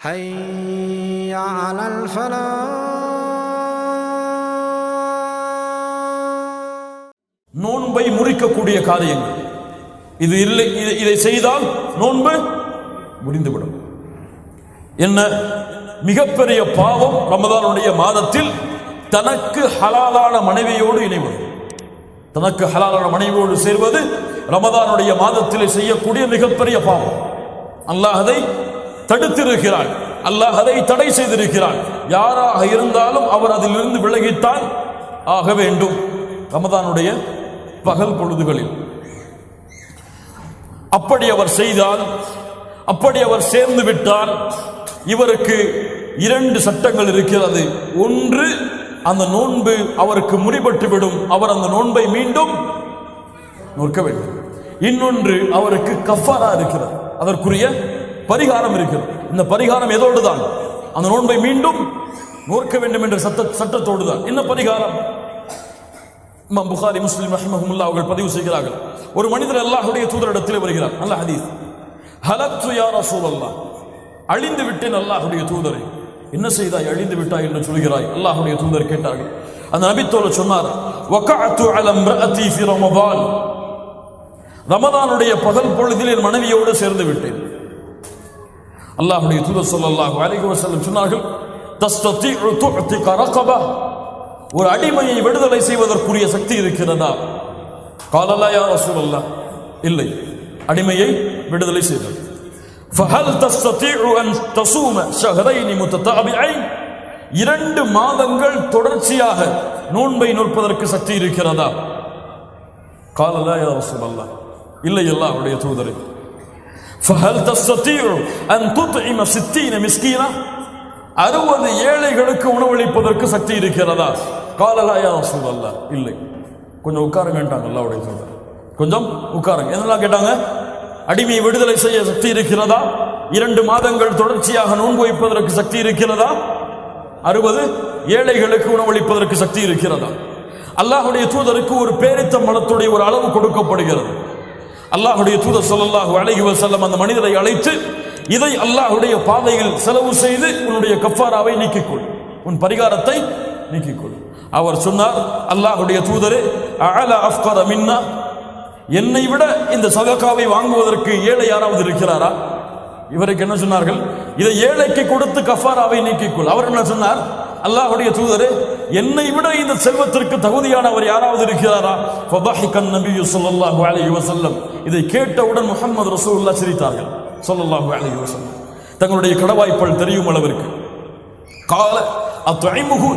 حي على الفلاح நோன்பை முறிக்கக்கூடிய காரியங்கள் இது இல்லை இது- இதை செய்தால் நோன்பு முறிந்துவிடும் என்ன மிகப்பெரிய பாவம் ரமதானுடைய மாதத்தில் தனக்கு ஹலாலான மனைவியோடு இணைவது தனக்கு ஹலாலான மனைவியோடு சேர்வது ரமதானுடைய மாதத்திலே செய்யக்கூடிய மிகப்பெரிய பாவம் அல்லாஹ் அதை தடுத்திருக்கிறான் அல்லாஹ் அதை தடை செய்திருக்கிறான். யாராக இருந்தாலும் அவர் அதிலிருந்து விலகித்தான் ஆக வேண்டும். ரமதானுடைய பகல் பொழுதுகளில். அப்படி அவர் செய்தால் அப்படி அவர் சேர்ந்து விட்டால் இவருக்கு இரண்டு சட்டங்கள் இருக்கிறது. ஒன்று அந்த நோன்பு அவருக்கு முடிபட்டுவிடும் அவர் அந்த நோன்பை மீண்டும் நோக்க வேண்டும். இன்னொன்று அவருக்கு கஃபாரா இருக்கிறது. அதற்குரிய பரிகாரம் இருக்கிறது. இந்த பரிகாரம் எதோடு தான் அந்த நோன்பை மீண்டும் நோக்க வேண்டும் என்ற சட்ட சட்டத்தோடு தான் என்ன பரிகாரம்? இமாம் புகாரி முஸ்லிம் ரஹ்மஹமுல்லா அவர்கள் பதிவு செய்கிறார்கள். ஒரு மனிதர் அல்லாஹுடைய தூதரிடத்தில் வருகிறார். அல்ல ஹதீஸ். ஹலத்து அசூல் ரசூலல்லாஹ். அழிந்து விட்டேன் அல்லாஹுடைய தூதரை. என்ன செய்தாய்? அழிந்து விட்டாய் என்று சொல்கிறாய். அல்லாஹுடைய தூதர் கேட்டார்கள். அந்த நபித்தோல சொன்னார் வகஅத்து அல ரமதானுடைய பகல் பொழுதில் என் மனைவியோடு சேர்ந்து விட்டேன். அல்லாஹ்வுடைய தூதர் ஸல்லல்லாஹு அலைஹி வஸல்லம் சொன்னார்கள் தஸ்ததிஉ துஅதிக ரகபா ஒரு அடிமையை விடுதலை செய்வதற்குரிய சக்தி இருக்கிறதா காலலா யா ரசூலல்லாஹ் இல்லை அடிமையை விடுதலை செய்தல் فهل تستطيع أن تصوم شهرين متتابعين இரண்டு மாதங்கள் தொடர்ச்சியாக நோன்பை நோற்பதற்கு சக்தி இருக்கிறதா காலலா யா ரசூலல்லாஹ் இல்லை அல்லாஹ்வுடைய தூதரே ஃபஹல் தஸ்தீர் அன் துத் இம சித்தீன மிஸ்கீனா அறுபது ஏழைகளுக்கு உணவளிப்பதற்கு சக்தி இருக்கிறதா? காலலாயா சூழல்ல இல்லை. கொஞ்சம் உட்காருங்கன்ட்டாங்க அல்லாவுடைய சொல்ற கொஞ்சம் உட்காருங்க. என்னெல்லாம் கேட்டாங்க? அடிமையை விடுதலை செய்ய சக்தி இருக்கிறதா? இரண்டு மாதங்கள் தொடர்ச்சியாக நோன்பு வைப்பதற்கு சக்தி இருக்கிறதா? அறுபது ஏழைகளுக்கு உணவளிப்பதற்கு சக்தி இருக்கிறதா? அல்லாஹுடைய தூதருக்கு ஒரு பேரித்த மனத்துடைய ஒரு அளவு கொடுக்கப்படுகிறது. அல்லாஹுடைய தூதர் சொல்லல்லாஹு அழகி செல்லம் அந்த மனிதரை அழைத்து இதை அல்லாஹ்வுடைய பாதையில் செலவு செய்து உன்னுடைய கஃபாராவை நீக்கிக்கொள். உன் பரிகாரத்தை நீக்கிக்கொள். அவர் சொன்னார் அல்லாஹ்வுடைய தூதரே அல அஃப்கர மின்னா? என்னை விட இந்த சதகாவை வாங்குவதற்கு ஏழை யாராவது இருக்கிறாரா? இவருக்கு என்ன சொன்னார்கள்? இதை ஏழைக்கு கொடுத்து கஃபாராவை நீக்கிக்கொள். அவர் என்ன சொன்னார்? அல்லாஹுடைய தூதரே என்னை விட இந்த செல்வத்திற்கு தகுதியானவர் யாராவது இருக்கிறாரா? ஃபதஹிகன் நபியு ஸல்லல்லாஹு அலைஹி வஸல்லம். இதை கேட்டவுடன் முகமது ரசூல்லா சிரித்தார்கள். சொல்லல்லாஹு அலி வஸல்லம். தங்களுடைய கடவாய்ப்பல் தெரியும் அளவிற்கு. கால அத்துஐமுகு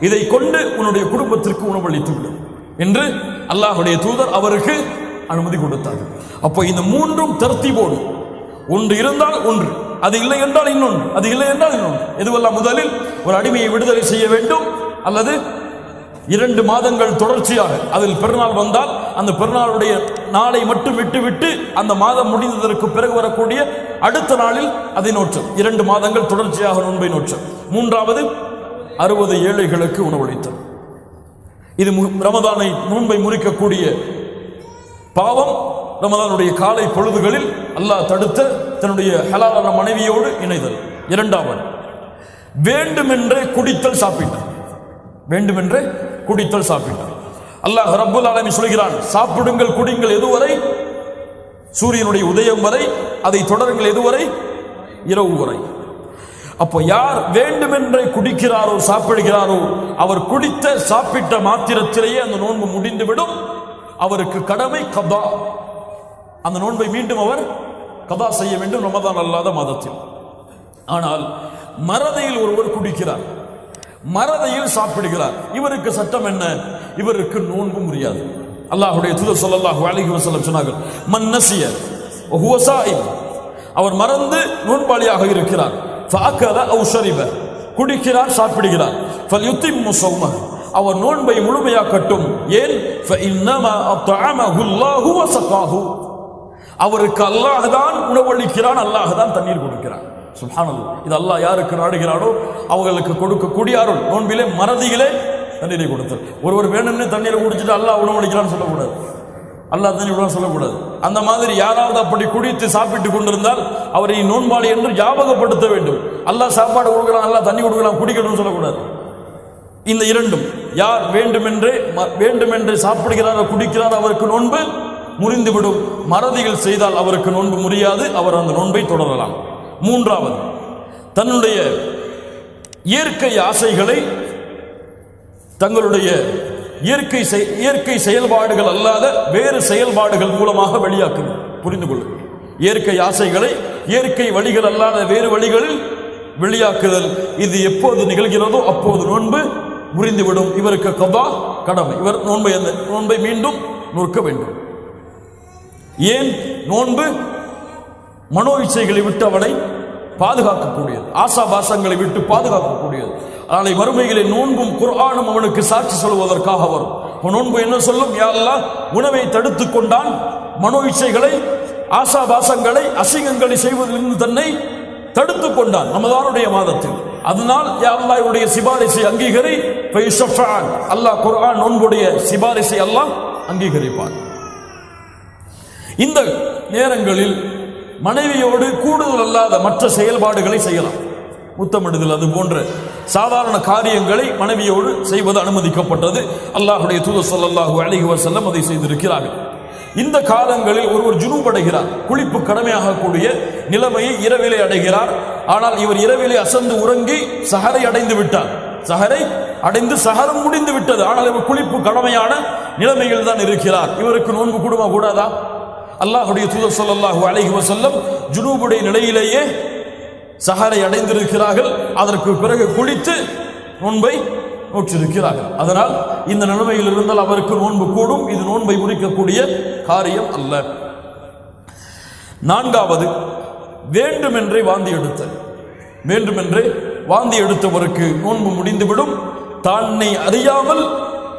இதை கொண்டு உன்னுடைய குடும்பத்திற்கு உணவளித்து விடும் என்று அல்லாஹுடைய தூதர் அவருக்கு அனுமதி கொடுத்தார். அப்போ இந்த மூன்றும் தர்த்தீபோடு. ஒன்று இருந்தால் ஒன்று. அது இல்லை என்றால் இன்னொன்று. அது இல்லை என்றால் இன்னொன்று. எதுவெல்லாம் முதலில்? ஒரு அடிமையை விடுதலை செய்ய வேண்டும் அல்லது இரண்டு மாதங்கள் தொடர்ச்சியாக அதில் பெருநாள் வந்தால் அந்த பெருநாளுடைய நாளை மட்டும் விட்டுவிட்டு அந்த மாதம் முடிந்ததற்கு பிறகு வரக்கூடிய அடுத்த நாளில் அதை நோற்று. இரண்டு மாதங்கள் தொடர்ச்சியாக நோன்பை நோற்றல் மூன்றாவது அறுபது ஏழைகளுக்கு உணவளித்தல். இது மு- ரமதானை நோன்பை முறிக்கக்கூடிய பாவம் ரமதானுடைய காலை பொழுதுகளில் அல்லாஹ் தடுத்த தன்னுடைய ஹலாலான மனைவியோடு இணைதல். இரண்டாவது வேண்டுமென்றே குடித்தல் சாப்பிட்டார் வேண்டுமென்றே குடித்தல் சாப்பிட்டார். அல்லாஹ் ரப்புல் ஆலமி சொல்கிறான் சாப்பிடுங்கள் குடிங்கள் எதுவரை? சூரியனுடைய உதயம் வரை அதை தொடருங்கள் எதுவரை? இரவு வரை. அப்போ யார் வேண்டுமென்றே குடிக்கிறாரோ சாப்பிடுகிறாரோ அவர் குடித்த சாப்பிட்ட மாத்திரத்திலேயே அந்த நோன்பு முடிந்துவிடும். அவருக்கு கடமை கதா. அந்த நோன்பை மீண்டும் அவர் கதா செய்ய வேண்டும் ரமதான் அல்லாத மாதத்தில். ஆனால் மறதையில் ஒருவர் குடிக்கிறார். மறதையில் சாப்பிடுகிறார். இவருக்கு சட்டம் என்ன? இவருக்கு நோன்பு முடியாது. அல்லாஹுடைய தூதர் சொல்லல்லாஹு அலிஹி வசல்லம் சொன்னார்கள் மன்னசிய அவர் மறந்து நோன்பாளியாக இருக்கிறார். ஃபஅகல அவு குடிக்கிறார் சாப்பிடுகிறார். ஃபல்யுத்திம்மு ஸௌமஹ அவர் நோன்பை முழுமையாக்கட்டும். ஏன்? ஃபஇன்னமா அத்அமஹு அல்லாஹு வஸகாஹு அவருக்கு அல்லாஹ் தான் உணவளிக்கிறான் அல்லாஹ் தான் தண்ணீர் கொடுக்கிறான். சுல்ஹானது இது அல்லாஹ் யாருக்கு நாடுகிறானோ அவர்களுக்கு கொடுக்கக்கூடிய அருள். நோன்பிலே மறதியிலே தண்ணீரை கொடுத்தல். ஒருவர் வேணும்னு தண்ணீரை குடிச்சிட்டு அல்லாஹ் உணவளிக்கிறான்னு சொல்லக்கூடாது. அல்லாஹ் தண்ணி விடுவான்னு சொல்லக்கூடாது. அந்த மாதிரி யாராவது அப்படி குடித்து சாப்பிட்டு கொண்டிருந்தால் அவரை நோன்பாளி என்று ஞாபகப்படுத்த வேண்டும். அல்லாஹ் சாப்பாடு கொடுக்கலாம் அல்லாஹ் தண்ணி கொடுக்கலாம் குடிக்கணும்னு சொல்லக்கூடாது. இந்த இரண்டும் யார் வேண்டுமென்றே ம- வேண்டுமென்றே சாப்பிடுகிறாரோ குடிக்கிறாரோ அவருக்கு நோன்பு முறிந்துவிடும். மறதிகள் செய்தால் அவருக்கு நோன்பு முறியாது. அவர் அந்த நோன்பை தொடரலாம். மூன்றாவது தன்னுடைய இயற்கை ஆசைகளை தங்களுடைய இயற்கை செய்- இயற்கை செயல்பாடுகள் அல்லாத வேறு செயல்பாடுகள் மூலமாக வெளியாக்கும் புரிந்து கொள்ளும் இயற்கை ஆசைகளை இயற்கை வழிகள் அல்லாத வேறு வழிகளில் வெளியாக்குதல் இது எப்போது நிகழ்கிறதோ அப்போது நோன்பு முறிந்துவிடும். இவருக்கு கபா கடமை. இவர் நோன்பை அந்த நோன்பை மீண்டும் நோக்க வேண்டும். ஏன்? நோன்பு மனோ இச்சைகளை விட்டு அவனை பாதுகாக்கக்கூடியது. ஆசாபாசங்களை விட்டு பாதுகாக்கக்கூடியது. அதனால் வறுமைகளை நோன்பும் குர்ஆனும் அவனுக்கு சாட்சி சொல்வதற்காக வரும். உன் நோன்பு என்ன சொல்லும்? யாரெல்லாம் உணவை தடுத்துக் கொண்டான். மனோ இச்சைகளை ஆசாபாசங்களை அசிங்கங்களை செய்வதிலிருந்து தன்னை தடுத்து கொண்டான் ரமதானுடைய மாதத்தில். அதனால் யா சிபாரிசை அங்கீகரி அல்லாஹ் குர்ஆன் நோன்புடைய சிபாரிசை அல்லாஹ் அங்கீகரிப்பான். இந்த நேரங்களில் மனைவியோடு கூடுதல் அல்லாத மற்ற செயல்பாடுகளை செய்யலாம். முத்தமிடுதல் அது போன்ற சாதாரண காரியங்களை மனைவியோடு செய்வது அனுமதிக்கப்பட்டது. அல்லாஹுடைய தூதர் ஸல்லல்லாஹு அலைஹி வஸல்லம் அதை செய்திருக்கிறார்கள். இந்த காலங்களில் ஒருவர் ஜுனூபடைகிறார் குளிப்பு கடமையாகக்கூடிய நிலைமையை இரவிலே அடைகிறார். ஆனால் இவர் இரவிலே அசந்து உறங்கி சஹரை அடைந்து விட்டார். சஹரை அடைந்து சஹரம் முடிந்து விட்டது. ஆனால் இவர் குளிப்பு கடமையான நிலைமையில் தான் இருக்கிறார். இவருக்கு நோன்பு கூடுமா கூடாதா? அல்லாஹுடைய தூதர் சொல்லல்லாஹு அழகி வசல்லம் ஜுனூபுடைய நிலையிலேயே சஹரை அடைந்திருக்கிறார்கள். அதற்கு பிறகு குளித்து நோன்பை நோற்றிருக்கிறார்கள். அதனால் இந்த நிலைமையில் இருந்தால் அவருக்கு நோன்பு கூடும். இது நோன்பை முறிக்கக்கூடிய காரியம் அல்ல. நான்காவது வேண்டுமென்றே வாந்தி எடுத்தல். வேண்டுமென்றே வாந்தி எடுத்தவருக்கு நோன்பு முடிந்துவிடும். தன்னை அறியாமல்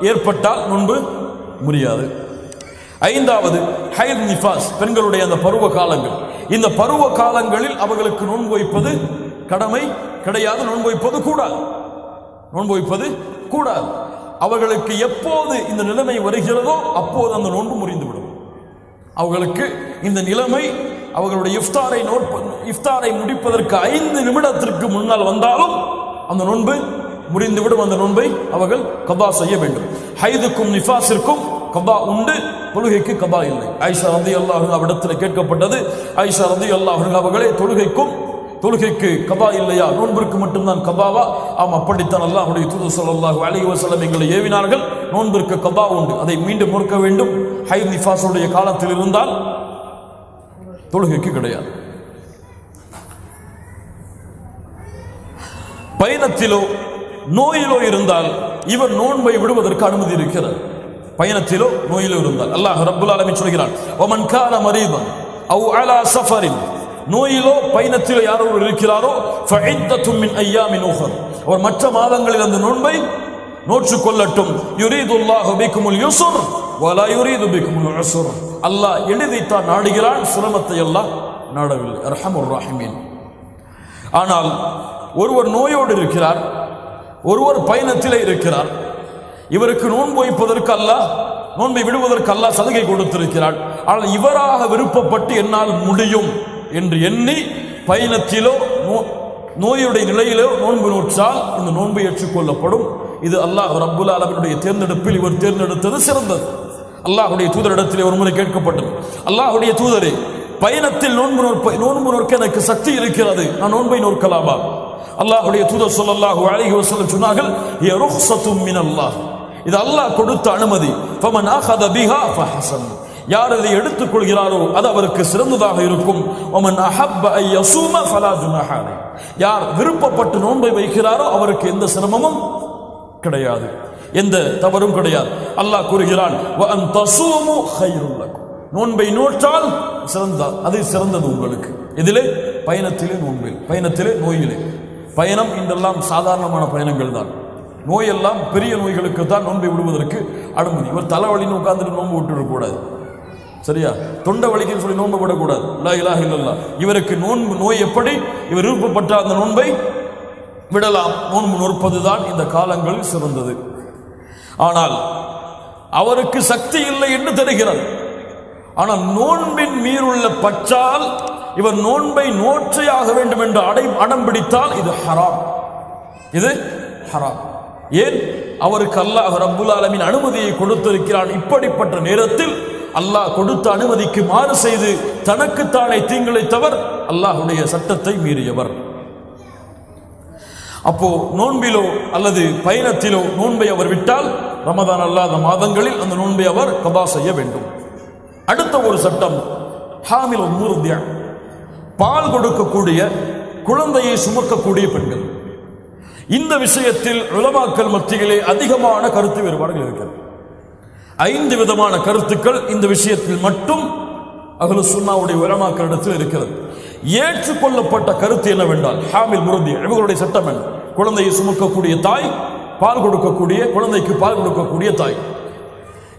ஏற்பட்டால் நோன்பு முடியாது ஐந்தாவது ஹைத் நிஃபாஸ் பெண்களுடைய அந்த பருவ காலங்கள் இந்த பருவ காலங்களில் அவர்களுக்கு நோன்பு வைப்பது கடமை கிடையாது நோன்பு வைப்பது கூடாது. நோன்பு வைப்பது கூடாது. அவர்களுக்கு எப்போது இந்த நிலைமை வருகிறதோ அப்போது அந்த நோன்பு முறிந்துவிடும். அவர்களுக்கு இந்த நிலைமை அவர்களுடைய இஃப்தாரை நோட் இஃப்தாரை முடிப்பதற்கு ஐந்து நிமிடத்திற்கு முன்னால் வந்தாலும் அந்த நோன்பு முறிந்துவிடும். அந்த நோன்பை அவர்கள் கபா செய்ய வேண்டும். ஹைதுக்கும் நிஃபாஸிற்கும் கபா உண்டு. தொழுகைக்கு கபா இல்லை. ஐஷா ரந்தி அல்லாஹ் அவிடத்தில் கேட்கப்பட்டது. ஐஷா ரந்தி அல்லாஹ் அவர்களே தொழுகைக்கும் தொழுகைக்கு கபா இல்லையா? நோன்பிற்கு மட்டும்தான் கபாவா? ஆம் அப்படித்தான் அல்லாஹுடைய தூது ஸல்லல்லாஹு அலைஹி வஸல்லம் எங்களை ஏவினார்கள். நோன்பிற்கு கபா உண்டு. அதை மீண்டும் முறுக்க வேண்டும். ஹை நிஃபாஸுடைய காலத்தில் இருந்தால் தொழுகைக்கு கிடையாது. பயணத்திலோ நோயிலோ இருந்தால் இவர் நோன்பை விடுவதற்கு அனுமதி இருக்கிறது பயணத்திலோ நோயிலோ இருந்தால். அல்லாஹ் ரப்புல் ஆலமீன் சொல்கிறான். ஒமன் கான மரீதன் அவ் அலா சஃபரின். நோயிலோ பயணத்திலோ யாரோ ஒருவர் இருக்கிறாரோ ஃபஇத்தத்தும் மின் ஐயாமின் உஹர். அவர் மற்ற மாதங்களில் அந்த நோன்பை நோற்று கொள்ளட்டும் யுரீதுல்லாஹு பிக்குமுல் யூசுர் வலா யுரீது பிக்குமுல் உஸ்ர் அல்லாஹ் எளிதைத்தான் நாடுகிறான் சிரமத்தை எல்லாம் நாடவில்லை. அர்ஹமுர் ராஹிமீன். ஆனால் ஒருவர் நோயோடு இருக்கிறார் ஒருவர் பயணத்திலே இருக்கிறார் இவருக்கு நோன்பு வைப்பதற்கு அல்லாஹ் நோன்பை விடுவதற்கு அல்லாஹ் சலுகை கொடுத்திருக்கிறாள். ஆனால் இவராக விருப்பப்பட்டு என்னால் முடியும் என்று எண்ணி பயணத்திலோ நோ- நோயுடைய நிலையிலோ நோன்பு நோற்றால் இந்த நோன்பு ஏற்றுக்கொள்ளப்படும். இது அல்லாஹ் ரப்புல் ஆலமினுடைய தேர்ந்தெடுப்பில் இவர் தேர்ந்தெடுத்தது சிறந்தது. அல்லாஹுடைய தூதரிடத்தில் ஒரு முறை கேட்கப்பட்டது. அல்லாஹுடைய தூதரே பயணத்தில் நோன்பு நோற்ப நோன்பு நோற்க எனக்கு சக்தி இருக்கிறது. நான் நோன்பை நோக்கலாமா அல்லாஹுடைய தூதர் ஸல்லல்லாஹு அழகி வஸல்லம் சொன்னார்கள் இது அல்லாஹ் கொடுத்த அனுமதி. யார் இதை எடுத்துக் கொள்கிறாரோ அது அவருக்கு சிறந்ததாக இருக்கும். யசூம யார் விருப்பப்பட்டு நோன்பை வைக்கிறாரோ அவருக்கு எந்த சிரமமும் கிடையாது. எந்த தவறும் கிடையாது. அல்லாஹ் கூறுகிறான் "வ நோன்பை நோற்றால் சிறந்தால் அது சிறந்தது உங்களுக்கு. இதிலே பயணத்திலே நோன்பில். பயணத்திலே நோயிலே. பயணம் இன்றெல்லாம் சாதாரணமான பயணங்கள் தான் நோயெல்லாம் பெரிய நோய்களுக்கு தான் நோன்பை விடுவதற்கு அனுமதி. இவர் தலைவலின்னு உட்கார்ந்துட்டு நோன்பு விட்டுடக்கூடாது சரியா? தொண்டை வலிக்குன்னு சொல்லி நோன்பு விடக்கூடாது லா இலாஹ இல்லல்லா இவருக்கு நோன்பு நோய் எப்படி? இவர் விருப்பப்பட்ட அந்த நோன்பை விடலாம். நோன்பு நோற்பதுதான் இந்த காலங்களில் சிறந்தது. ஆனால் அவருக்கு சக்தி இல்லை என்று தெரிகிறது. ஆனால் நோன்பின் மீறுள்ள பற்றால் இவர் நோன்பை நோற்றையாக வேண்டும் என்று அடை அடம் பிடித்தால் இது ஹராம். இது ஹராம். ஏன்? அவருக்கு அல்லாஹ் ரப்புல் ஆலமின் அனுமதியை கொடுத்திருக்கிறான். இப்படிப்பட்ட நேரத்தில் அல்லாஹ் கொடுத்த அனுமதிக்கு மாறு செய்து தனக்குத்தானே தீங்கிழைத்தவர் அல்லாஹுடைய சட்டத்தை மீறியவர். அப்போ நோன்பிலோ அல்லது பயணத்திலோ நோன்பை அவர் விட்டால் ரமதான் அல்லாத மாதங்களில் அந்த நோன்பை அவர் கபா செய்ய வேண்டும். அடுத்த ஒரு சட்டம் ஹாமில் மூர்தியா பால் கொடுக்கக்கூடிய குழந்தையை சுமக்கக்கூடிய பெண்கள். இந்த விஷயத்தில் உலமாக்கல் மத்தியிலே அதிகமான கருத்து வேறுபாடுகள் இருக்கிறது. ஐந்து விதமான கருத்துக்கள் இந்த விஷயத்தில் மட்டும் அகலு சுன்னாவுடைய உலமாக்களிடத்தில் இருக்கிறது. ஏற்றுக்கொள்ளப்பட்ட கருத்து என்னவென்றால் ஹாமில் முருந்தி இவர்களுடைய சட்டம் என்ன? குழந்தையை சுமக்கக்கூடிய தாய் பால் கொடுக்கக்கூடிய குழந்தைக்கு பால் கொடுக்கக்கூடிய தாய்.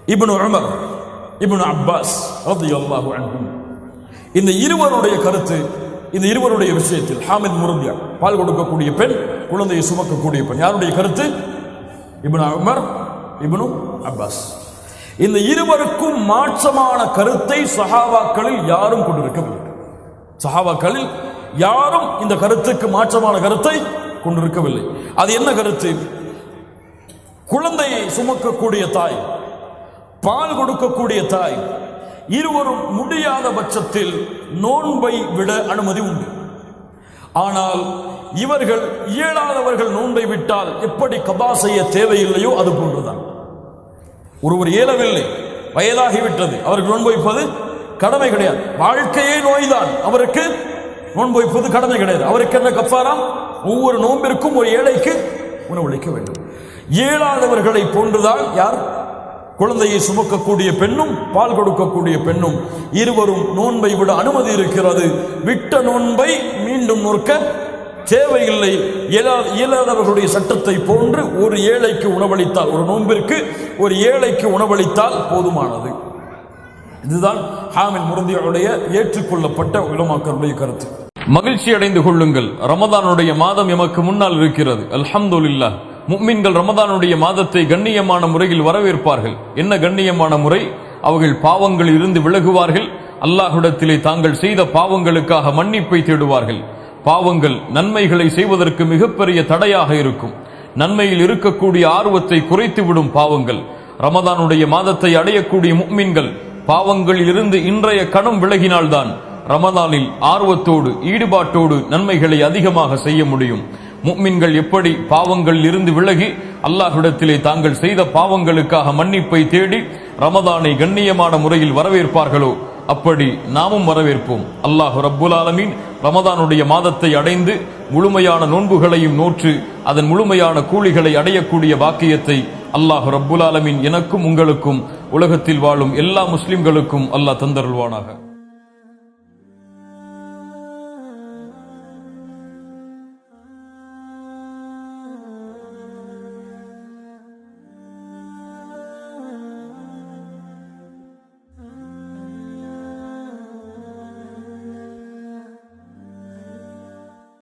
இப்னு உமர் இப்னு அப்பாஸ் இந்த இருவருடைய கருத்து இந்த இருவருடைய விஷயத்தில் ஹாமித் முருந்தியா பால் கொடுக்கக்கூடிய பெண் குழந்தையை சுமக்கக்கூடிய பெண். யாருடைய கருத்து? Ibn Umar Ibn Abbas. இந்த இருவருக்கும் மாற்றமான கருத்தை சஹாவாக்களில் யாரும் கொண்டிருக்கவில்லை. சஹாவாக்களில் யாரும் இந்த கருத்துக்கு மாற்றமான கருத்தை கொண்டிருக்கவில்லை. அது என்ன கருத்து? குழந்தையை சுமக்கக்கூடிய தாய் பால் கொடுக்கக்கூடிய தாய் இருவரும் முடியாத பட்சத்தில் நோன்பை விட அனுமதி உண்டு. ஆனால் இவர்கள் இயலாதவர்கள் நோன்பை விட்டால் எப்படி கபா செய்ய தேவையில்லையோ அது போன்றுதான். ஒருவர் இயலவில்லை வயதாகிவிட்டது அவருக்கு நோன்பு வைப்பது கடமை கிடையாது. வாழ்க்கையே நோய்தான் அவருக்கு நோன்பு வைப்பது கடமை கிடையாது. அவருக்கு என்ன கப்பாராம் ஒவ்வொரு நோன்பிற்கும் ஒரு ஏழைக்கு உணவளிக்க வேண்டும். இயலாதவர்களை போன்றுதான் யார் குழந்தையை சுமக்கக்கூடிய பெண்ணும் பால் கொடுக்கக்கூடிய பெண்ணும் இருவரும் நோன்பை விட அனுமதி இருக்கிறது. விட்ட நோன்பை மீண்டும் நோக்க தேவையில்லை. இயலாதவர்களுடைய சட்டத்தை போன்று ஒரு ஏழைக்கு உணவளித்தால் ஒரு நோன்பிற்கு ஒரு ஏழைக்கு உணவளித்தால் போதுமானது. இதுதான் ஹாமில் முருந்தியுடைய ஏற்றுக்கொள்ளப்பட்ட உலமாக்கருடைய கருத்து. மகிழ்ச்சி அடைந்து கொள்ளுங்கள். ரமதானுடைய மாதம் எமக்கு முன்னால் இருக்கிறது. அல்ஹம்துல்லா முக்மின்கள் ரமதானுடைய மாதத்தை கண்ணியமான முறையில் வரவேற்பார்கள். என்ன கண்ணியமான முறை? அவர்கள் பாவங்களில் இருந்து விலகுவார்கள். அல்லாஹுடத்திலே தாங்கள் செய்த பாவங்களுக்காக மன்னிப்பை தேடுவார்கள். பாவங்கள் நன்மைகளை செய்வதற்கு மிகப்பெரிய தடையாக இருக்கும். நன்மையில் இருக்கக்கூடிய ஆர்வத்தை குறைத்துவிடும் பாவங்கள். ரமதானுடைய மாதத்தை அடையக்கூடிய முக்மின்கள் பாவங்களில் இருந்து இன்றைய கணம் விலகினால்தான் ரமதானில் ஆர்வத்தோடு ஈடுபாட்டோடு நன்மைகளை அதிகமாக செய்ய முடியும். முக்மின்கள் எப்படி பாவங்களில் இருந்து விலகி அல்லாஹ்விடத்திலே தாங்கள் செய்த பாவங்களுக்காக மன்னிப்பை தேடி ரமதானை கண்ணியமான முறையில் வரவேற்பார்களோ அப்படி நாமும் வரவேற்போம். அல்லாஹ் ரப்புல் ஆலமீன் ரமதானுடைய மாதத்தை அடைந்து முழுமையான நோன்புகளையும் நோற்று அதன் முழுமையான கூலிகளை அடையக்கூடிய வாக்கியத்தை அல்லாஹ் ரப்புல் ஆலமீன் எனக்கும் உங்களுக்கும் உலகத்தில் வாழும் எல்லா முஸ்லிம்களுக்கும் அல்லாஹ் தந்தருள்வானாக.